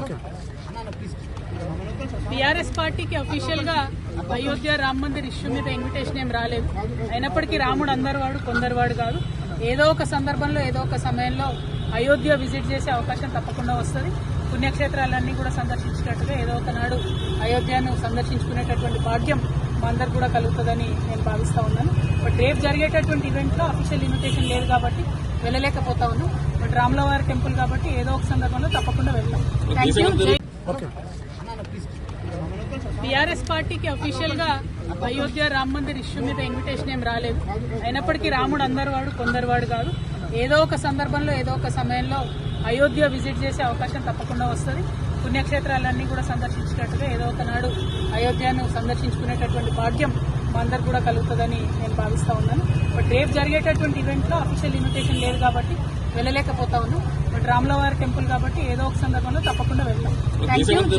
Okay. BRS పార్టీకి అఫీషియల్గా Ayodhya Ram Mandir issue మీద ఇన్విటేషన్ ఏం రాలేదు. అయినప్పటికీ రాముడు అందరివాడు వాడు కొందరు వాడు కాదు. ఏదో ఒక సందర్భంలో ఏదో ఒక సమయంలో అయోధ్య విజిట్ చేసే అవకాశం తప్పకుండా వస్తుంది. పుణ్యక్షేత్రాలన్నీ కూడా సందర్శించినట్టుగా ఏదో ఒక నాడు అయోధ్యను సందర్శించుకునేటటువంటి భాగ్యం మా అందరు కూడా కలుగుతుందని నేను భావిస్తా ఉన్నాను. బట్ రేపు జరిగేటటువంటి ఈవెంట్లో అఫీషియల్ ఇన్విటేషన్ లేదు కాబట్టి వెళ్ళలేకపోతా ఉన్నాం. బట్ రామ్లవారి టెంపుల్ కాబట్టి ఏదో ఒక సందర్భంలో బీఆర్ఎస్ పార్టీకి అఫీషియల్గా అయోధ్య రామ్ మందిర్ ఇష్యూ మీద ఇన్విటేషన్ ఏం రాలేదు. అయినప్పటికీ రాముడు అందరు వాడు కొందరు వాడు కాదు. ఏదో ఒక సందర్భంలో ఏదో ఒక సమయంలో అయోధ్య విజిట్ చేసే అవకాశం తప్పకుండా వస్తుంది. పుణ్యక్షేత్రాలన్నీ కూడా సందర్శించినట్టుగా ఏదో ఒక నాడు అయోధ్యను సందర్శించుకునేటటువంటి భాగ్యం మా అందరు కూడా కలుగుతుందని నేను భావిస్తా ఉన్నాను. బట్ రేపు జరిగేటటువంటి ఈవెంట్లో అఫీషియల్ ఇన్విటేషన్ లేదు కాబట్టి వెళ్ళలేకపోతా ఉన్నాం. బట్ రాములవారి టెంపుల్ కాబట్టి ఏదో ఒక సందర్భంలో Thank you.